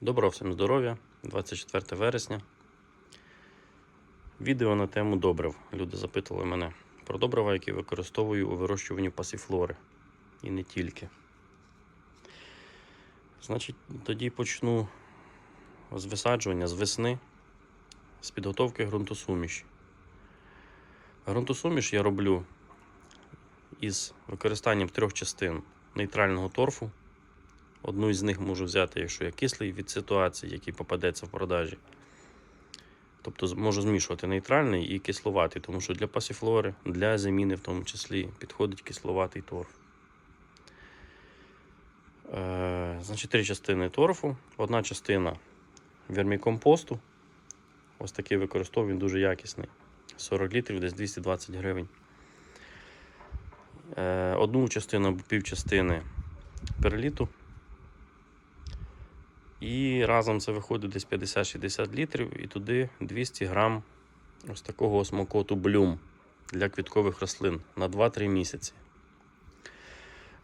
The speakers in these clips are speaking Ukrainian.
Доброго всім здоров'я, 24 вересня. Відео на тему добрив. Люди запитували мене про добрива, які використовую у вирощуванні пасіфлори. І не тільки. Значить, тоді почну з висаджування, з весни, з підготовки. Ґрунтосуміш я роблю із використанням трьох частин нейтрального торфу. Одну із них можу взяти, якщо я кислий від ситуації, який попадеться в продажі. Тобто можу змішувати нейтральний і кисловатий, тому що для пасіфлори, для заміни в тому числі підходить кисловатий торф. Е, значить, три частини торфу. Одна частина вермікомпосту. Ось такий використовую, він дуже якісний. 40 літрів, десь 220 гривень. Е, одну частину або півчастини перліту. І разом це виходить десь 50-60 літрів, і туди 200 грам ось такого осмокоту блюм для квіткових рослин на 2-3 місяці.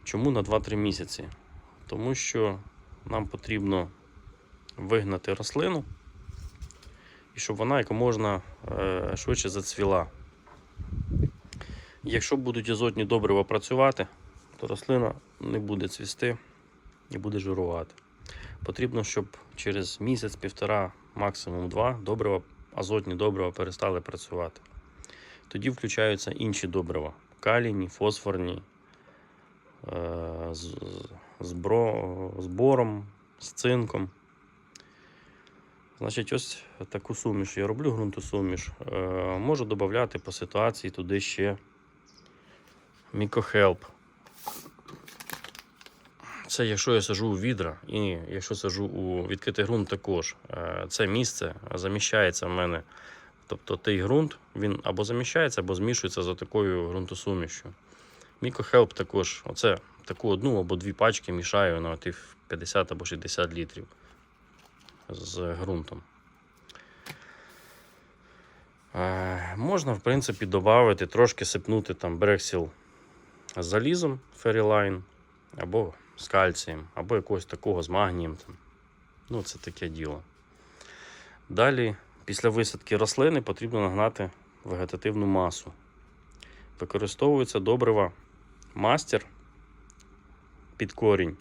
Чому на 2-3 місяці? Тому що нам потрібно вигнати рослину, і щоб вона якомога е, швидше зацвіла. Якщо будуть азотні добрива працювати, то рослина не буде цвісти і буде жирувати. Потрібно, щоб через місяць, півтора, максимум два добрива, азотні добрива перестали працювати. Тоді включаються інші добрива: калійні, фосфорні, е, з, з- бро, з бором, з цинком. Значить, ось таку суміш я роблю ґрунтосуміш. Е, можу додати по ситуації туди ще мікохелп. Це якщо я сажу у відра, і якщо сажу у відкритий ґрунт також. Е, Це місце заміщається в мене. Тобто той ґрунт він або заміщається, або змішується за такою ґрунтосумішю. Мікохелп також, оце таку одну або дві пачки мішаю на тих 50 або 60 літрів з ґрунтом. Е, Можна, в принципі, додати, трошки сипнути там брексіл залізом Ферілайн або з кальцієм, або якогось такого з магнієм. Ну, це таке діло. Далі, після висадки рослини, потрібно нагнати вегетативну масу. Використовується добрива мастер під корінь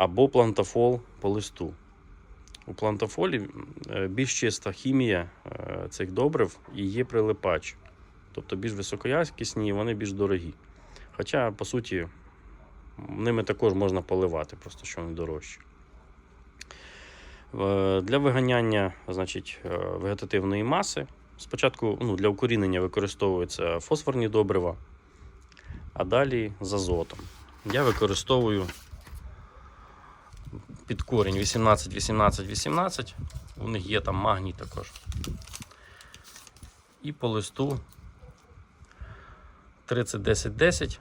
або плантафол по листу. У плантафолі е, більш чиста хімія е, цих добрив і є прилипач. Тобто більш високоякісні вони більш дорогі. Хоча, по суті, ними також можна поливати, просто що вони дорожчі. Е, Для виганяння значить, е, вегетативної маси спочатку ну, для укорінення використовуються фосфорні добрива, а далі з азотом. Я використовую під корінь 18, 18, 18. У них є там магній також. І по листу 30, 10, 10.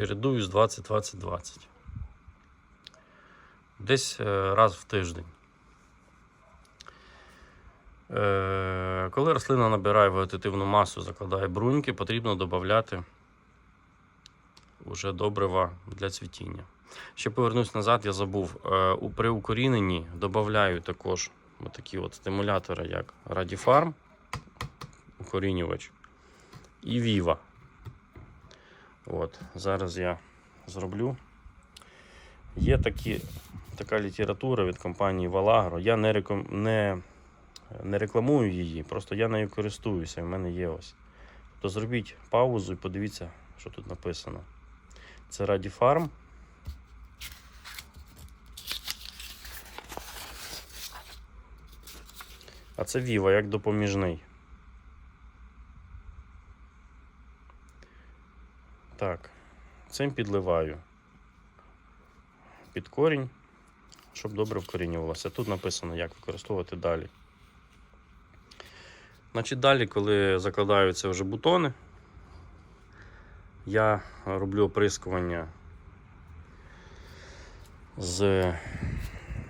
Чередую з 20, 20, 20. Десь е, раз в тиждень. Е, Коли рослина набирає вегетативну масу, закладає бруньки, потрібно додати вже добрива для цвітіння. Ще повернусь назад, я забув. Е, При укоріненні додаю також такі от стимулятори, як Radifarm, укорінювач, і Viva. От, зараз я зроблю. Є такі, така література від компанії Valagro. Я не, реком... не, не рекламую її, просто я нею користуюся. В мене є ось. То зробіть паузу і подивіться, що тут написано. Це Radifarm. А це Viva як допоміжний. Так, цим підливаю під корінь, щоб добре вкорінювалося. Тут написано, як використовувати далі. Значить, далі, коли закладаються вже бутони, я роблю оприскування з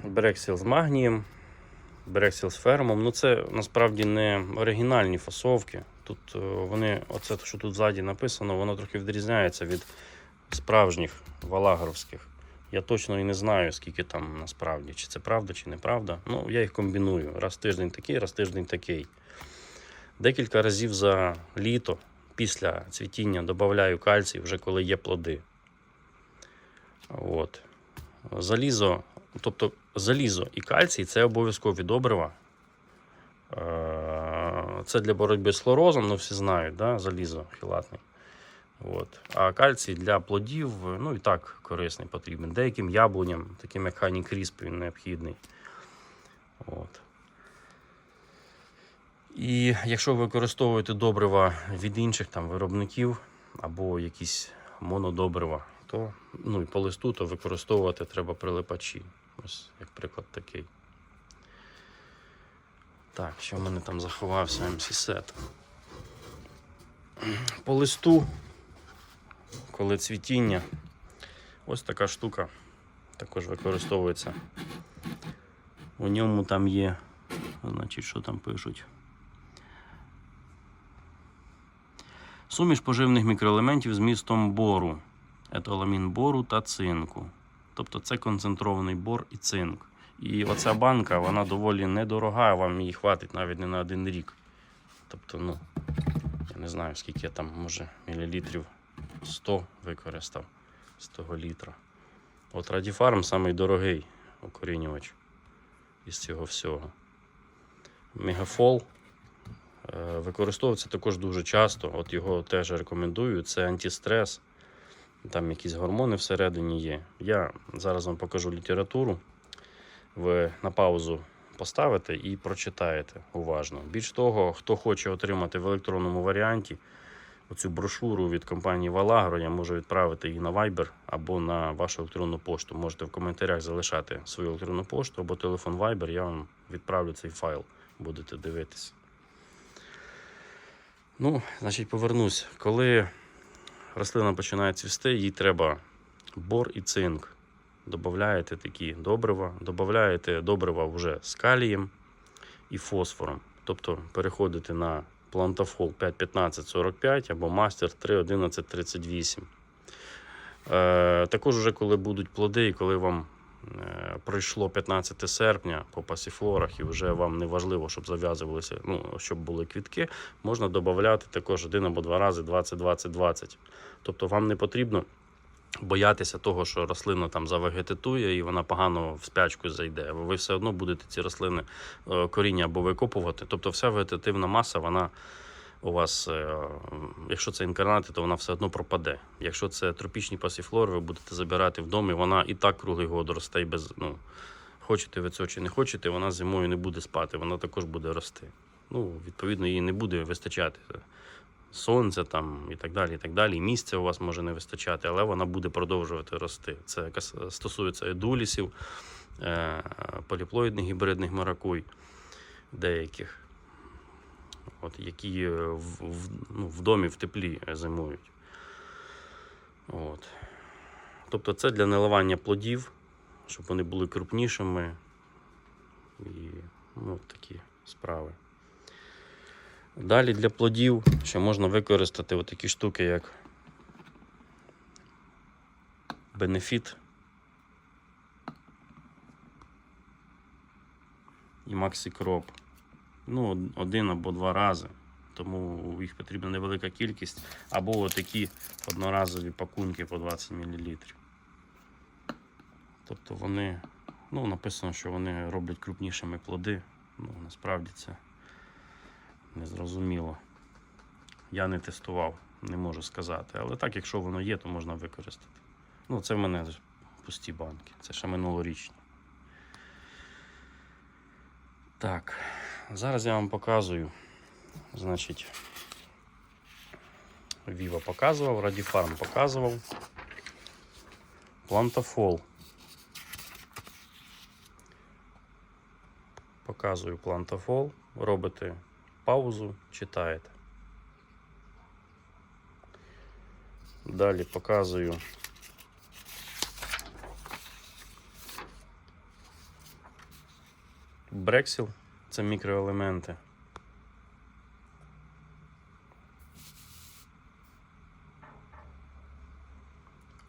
Брексіл з магнієм, Брексіл з фермом. Ну, це насправді не оригінальні фасовки. Тут е, вони, оце, що тут ззаді написано, воно трохи відрізняється від справжніх валагровських. Я точно і не знаю, скільки там насправді, чи це правда, чи неправда. Ну, я їх комбіную. Раз тиждень такий, раз тиждень такий. Декілька разів за літо після цвітіння додаю кальцій, вже коли є плоди. От. Залізо, тобто залізо і кальцій це обов'язкові добрива. Це для боротьби з хлорозом, ну всі знають, да? залізо хілатний. От. А кальцій для плодів, ну і так корисний потрібен. Деяким яблуням, таким як Хані Крісп, він необхідний. От. І якщо ви використовуєте добрива від інших там, виробників або якісь монодобрива, то ну, і по листу, то використовувати треба прилипачі. Ось, як приклад такий. Так, що в мене там заховався MC сет. По листу, коли цвітіння, ось така штука також використовується. У ньому там є, значить, що там пишуть. Суміш поживних мікроелементів з містом бору, етоламін бору та цинку. Тобто це концентрований бор і цинк. І оця банка, вона доволі недорога, вам її хватить навіть не на один рік. Тобто, ну, я не знаю, скільки я там, може, мілілітрів 100 використав з того літра. От Радіфарм самий дорогий укорінювач із цього всього. Мегафол е, використовується також дуже часто. От його теж рекомендую. Це антистрес. Там якісь гормони всередині є. Я зараз вам покажу літературу. Ви на паузу поставите і прочитаєте уважно. Більш того, хто хоче отримати в електронному варіанті оцю брошуру від компанії Valagro, я можу відправити її на Viber або на вашу електронну пошту. Можете в коментарях залишати свою електронну пошту або телефон Viber, я вам відправлю цей файл, будете дивитися. Ну, значить, повернусь. Коли рослина починає цвісти, їй треба бор і цинк. Додаєте такі добрива, додаєте добрива вже з калієм і фосфором. Тобто переходите на плантафол 5.15.45 або мастер 3.11.38. Е, також, вже коли будуть плоди, і коли вам е, пройшло 15 серпня по пасіфлорах, і вже вам не важливо, щоб зав'язувалися, ну, щоб були квітки, можна додати також один або два рази 20-20-20. Тобто вам не потрібно боятися того, що рослина там завегетитує і вона погано в спячку зайде. Ви все одно будете ці рослини е, коріння або викопувати. Тобто вся вегетативна маса, вона у вас, е, якщо це інкарнати, то вона все одно пропаде. Якщо це тропічні пасіфлори, ви будете забирати вдома, і вона і так круглий год росте і без. Ну, хочете ви цього чи не хочете, вона зимою не буде спати, вона також буде рости. Ну, відповідно, їй не буде вистачати сонця там і так далі. і так далі. Місця у вас може не вистачати, але вона буде продовжувати рости. Це стосується едулісів, е, поліплоїдних гібридних маракуй деяких, от, які е, в, в, ну, в домі в теплі зимують. От. Тобто це для наливання плодів, щоб вони були крупнішими. І ну, такі справи. Далі для плодів ще можна використати отакі штуки, як Benefit і MaxiCrop. Ну, один або два рази. Тому їх потрібна невелика кількість. Або отакі одноразові пакунки по 20 мл. Тобто вони, ну, написано, що вони роблять крупнішими плоди. Ну, насправді це незрозуміло. Я не тестував, не можу сказати. Але так, якщо воно є, то можна використати. Ну, це в мене пусті банки. Це ще минулорічні. Так, зараз я вам показую. Значить, Viva показував, Radіфарм показував. Плантафол. Показую плантафол. Робите паузу, читаєте. Далі показую. Брексіл це мікроелементи.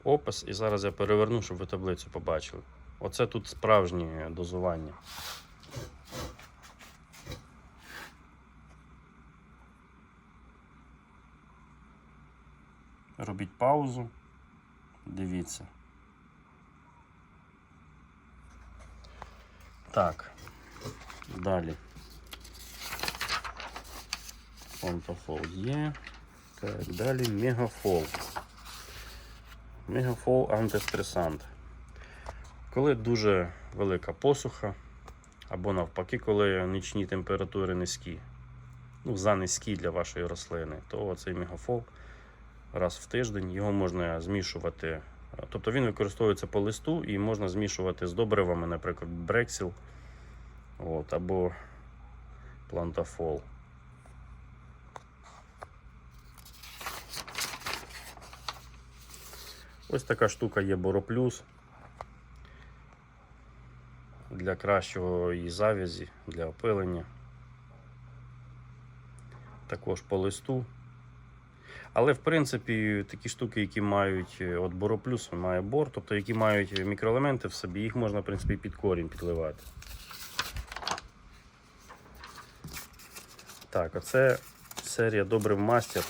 опис, і зараз я переверну, щоб ви таблицю побачили. Оце тут справжнє дозування. Робіть паузу. Дивіться. Так. Далі. Фонтофол є. Так, далі мегафол. Мегафол антистресант. Коли дуже велика посуха, або навпаки, коли нічні температури низькі, ну, за низькі для вашої рослини, то цей мегафол раз в тиждень його можна змішувати. Тобто він використовується по листу і можна змішувати з добривами, наприклад, брексіл от, або плантафол. Ось така штука є Бороплюс. Для кращого її завязі, для опилення. Також по листу. Але в принципі такі штуки, які мають е, от Бороплюс має бор, тобто які мають мікроелементи в собі, їх можна в принципі під корінь підливати. Так, оце серія Добрив Мастер.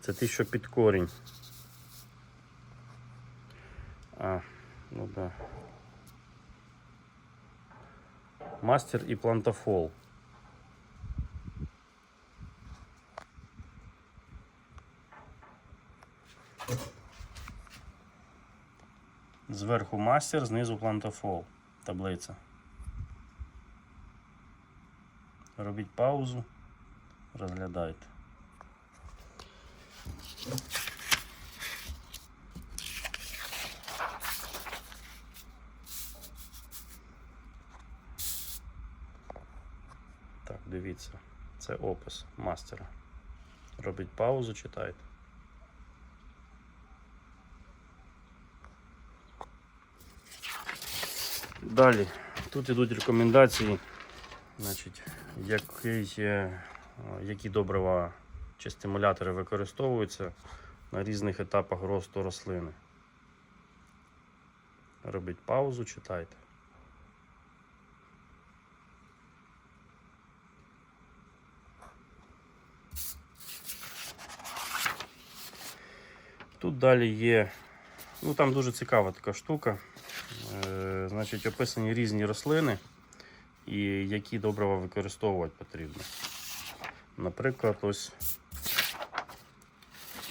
Це ті, що під корінь. А, ну да. Мастер і плантафол. Зверху мастер, знизу плантафол. Таблиця. Робіть паузу, розглядайте. Так, дивіться, це опис мастера. Робіть паузу, читайте. Далі, тут ідуть рекомендації, значить, який, які добрива чи стимулятори використовуються на різних етапах росту рослини. Робіть паузу, читайте. Тут далі є, ну там дуже цікава така штука. Значить, описані різні рослини і які добрива використовувати потрібно. Наприклад, ось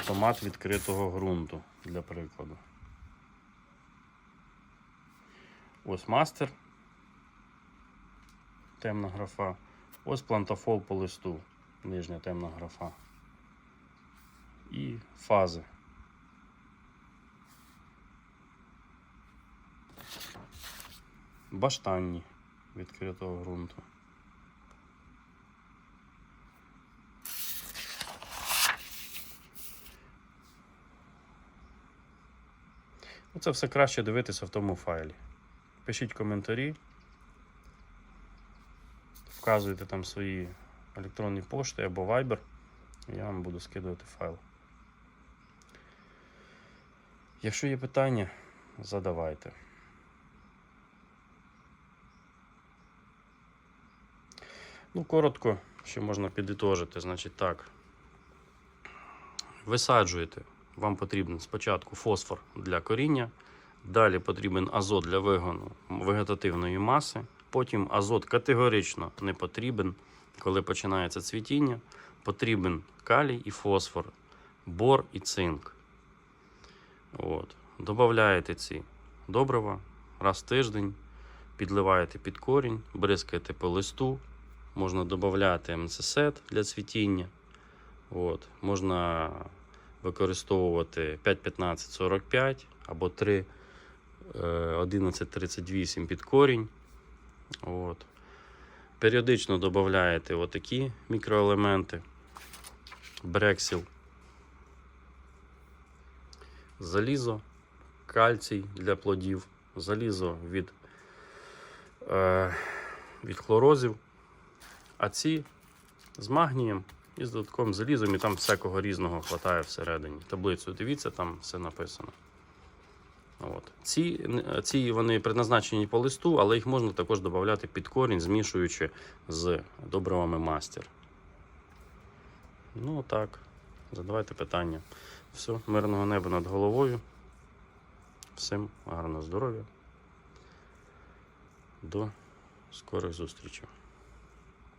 томат відкритого ґрунту для прикладу. Ось мастер, темна графа. Ось плантафол по листу, нижня темна графа. І фази. Баштанні відкритого ґрунту. Ну, Це все краще дивитися в тому файлі. Пишіть коментарі, вказуйте там свої електронні пошти або Viber, і я вам буду скидувати файл. Якщо є питання, задавайте. Ну, коротко, що можна підітожити, значить так. Висаджуєте. Вам потрібен спочатку фосфор для коріння, далі потрібен азот для вигону вегетативної маси, потім азот категорично не потрібен, коли починається цвітіння. Потрібен калій і фосфор, бор і цинк. От. Добавляєте ці добрива раз в тиждень, підливаєте під корінь, бризкаєте по листу. Можна додати МЦСЕТ для цвітіння. От. Можна використовувати 5-15-45 або 3 11-38 під корінь. От. Періодично додаєте отакі мікроелементи, брексіл, залізо, кальцій для плодів, залізо від, е, від хлорозів. А ці з магнієм І з додатковим залізом, і там всякого різного хватає всередині. Таблицю дивіться, там все написано. От. Ці, ці вони предназначені по листу, але їх можна також додати під корінь, змішуючи з добривами мастер. Ну так, задавайте питання. Все, мирного неба над головою. Всім гарного здоров'я. До скорих зустрічей.